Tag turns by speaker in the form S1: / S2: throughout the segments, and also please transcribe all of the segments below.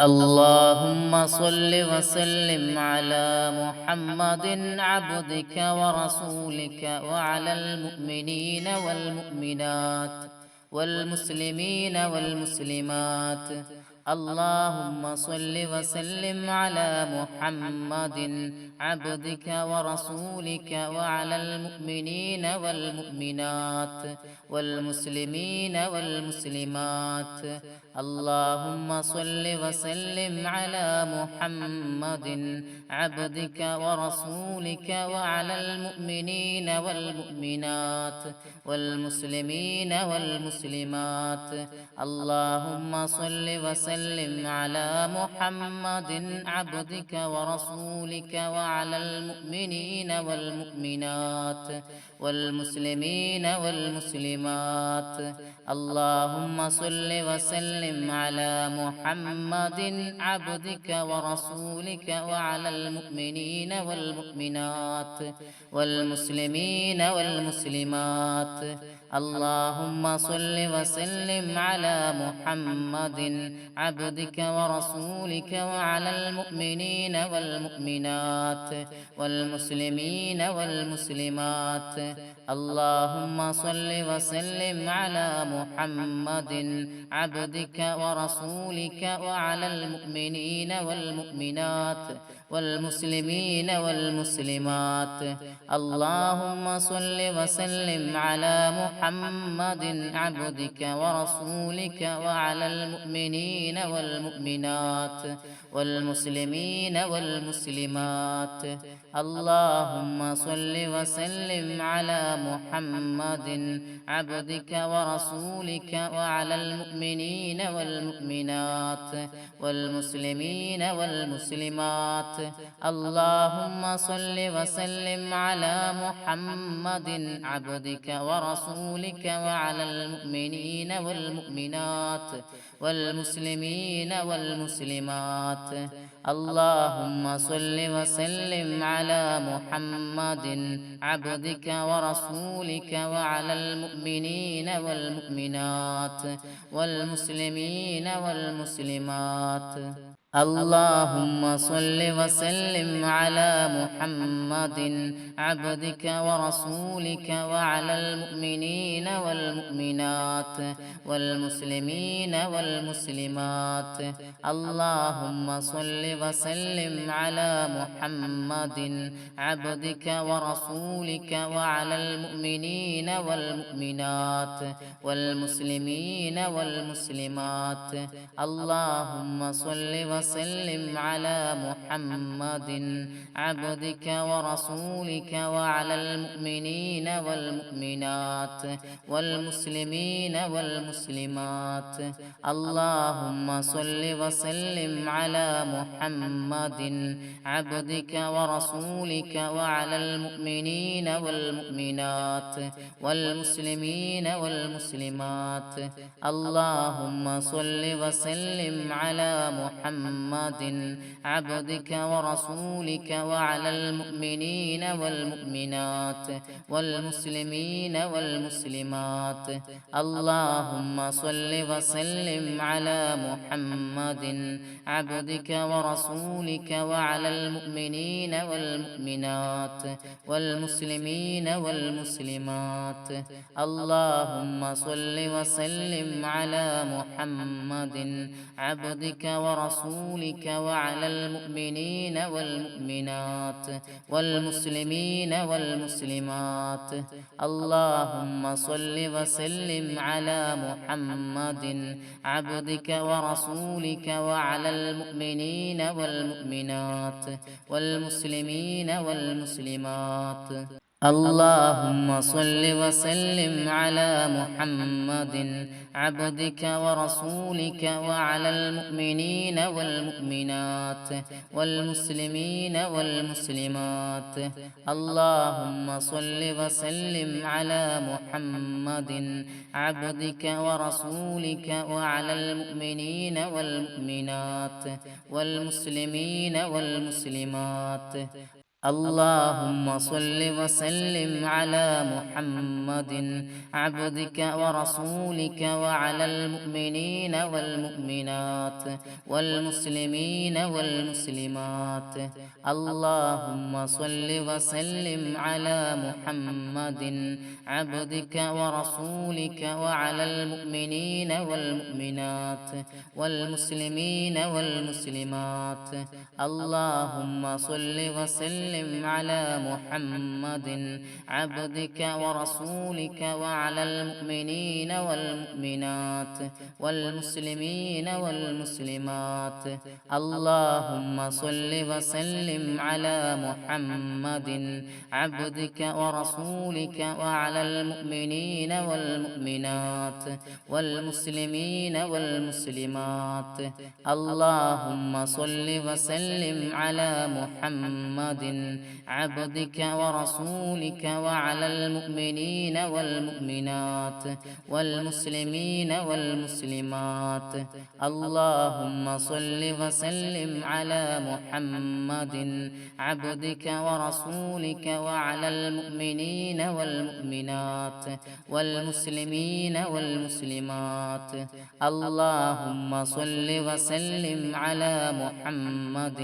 S1: اللهم صل وسلم على محمد عبدك ورسولك وعلى المؤمنين والمؤمنات والمسلمين والمسلمات. اللهم صل وسلم على محمد عبدك ورسولك وعلى المؤمنين والمؤمنات والمسلمين والمسلمات. اللهم صل وسلم على محمد. عبدك ورسولك وعلى المؤمنين والمؤمنات والمسلمين والمسلمات. اللهم صل وسلم على محمد عبدك ورسولك وعلى المؤمنين والمؤمنات والمسلمين والمسلمات. اللهم صل وسلم على محمد عبدك ورسولك وعلى المؤمنين والمؤمنات والمسلمين والمسلمات اللهم صل وسلم على محمد عبدك ورسولك وعلى المؤمنين والمؤمنات والمسلمين والمسلمات. اللهم صل وسلم على محمد عبدك ورسولك وعلى المؤمنين والمؤمنات. والمسلمين والمسلمات. اللهم صل وسلم على محمد عبدك ورسولك وعلى المؤمنين والمؤمنات والمسلمين والمسلمات. اللهم صل وسلم على محمد عبدك ورسولك وعلى المؤمنين والمؤمنات والمسلمين والمسلمات. اللهم صل وسلم على محمد عبدك ورسولك وعلى المؤمنين والمؤمنات والمسلمين والمسلمات. اللهم صل وسلم على محمد عبدك ورسولك وعلى المؤمنين والمؤمنات والمسلمين والمسلمات. اللهم صل وسلم على محمد عبدك ورسولك وعلى المؤمنين والمؤمنات والمسلمين والمسلمات اللهم صل وسلم على محمد عبدك ورسولك وعلى المؤمنين والمؤمنات والمسلمين والمسلمات اللهم صل وسلم وسلم على محمد عبدك ورسولك وعلى المؤمنين والمؤمنات والمسلمين والمسلمات. اللهم صل وسلم على محمد عبدك ورسولك وعلى المؤمنين والمؤمنات والمسلمين والمسلمات. اللهم صل وسلم على محمد. محمد عبدك ورسولك وعلى المؤمنين والمؤمنات والمسلمين والمسلمات. اللهم صل وسلم على محمد عبدك ورسولك وعلى المؤمنين والمؤمنات والمسلمين والمسلمات. اللهم صل وسلم على محمد عبدك ورسولك ورسولك وعلى المؤمنين والمؤمنات والمسلمين والمسلمات. اللهم صل وسلم على محمد عبدك ورسولك وعلى المؤمنين والمؤمنات والمسلمين والمسلمات. اللهم صل وسلم على محمد. عبدك ورسولك وعلى المؤمنين والمؤمنات والمسلمين والمسلمات. اللهم صل وسلم على محمد عبدك ورسولك وعلى المؤمنين والمؤمنات والمسلمين والمسلمات. اللهم صل وسلم على محمد عبدك ورسولك وعلى المؤمنين والمؤمنات والمسلمين والمسلمات. اللهم صل وسلم على محمد عبدك ورسولك وعلى المؤمنين والمؤمنات والمسلمين والمسلمات. اللهم صل وسلم وسلم على محمد عبدك ورسولك وعلى المؤمنين والمؤمنات والمسلمين والمسلمات. اللهم صل وسلم على محمد عبدك ورسولك وعلى المؤمنين والمؤمنات والمسلمين والمسلمات. اللهم صل وسلم على محمد عبدك ورسولك وعلى المؤمنين والمؤمنات والمسلمين والمسلمات. اللهم صل وسلم على محمد عبدك ورسولك وعلى المؤمنين والمؤمنات والمسلمين والمسلمات. اللهم صل وسلم على محمد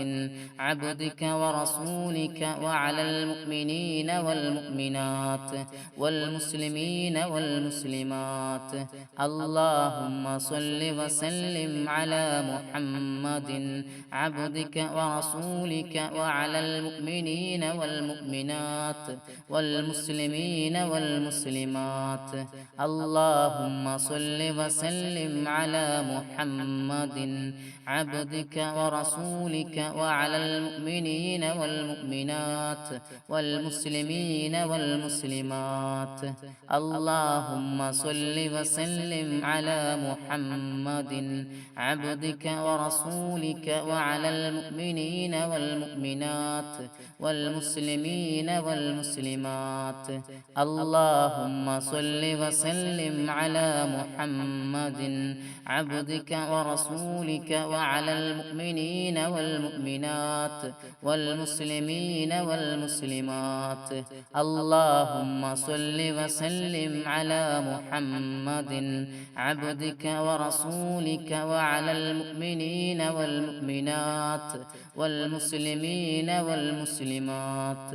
S1: عبدك ورسولك رسولك وعلى المؤمنين والمؤمنات والمسلمين والمسلمات. اللهم صل وسلم على محمد عبدك ورسولك وعلى المؤمنين والمؤمنات والمسلمين والمسلمات. اللهم صل وسلم على محمد عبدك ورسولك وعلى المؤمنين والمؤمنين والمؤمنات والمسلمين والمسلمات. اللهم صل وسلم على محمد عبدك ورسولك وعلى المؤمنين والمؤمنات والمسلمين والمسلمات. اللهم صل وسلم على محمد عبدك ورسولك وعلى المؤمنين والمؤمنات والمسلمين المسلمين والمسلمات. اللهم صل وسلم على محمد عبدك ورسولك وعلى المؤمنين والمؤمنات والمسلمين والمسلمات.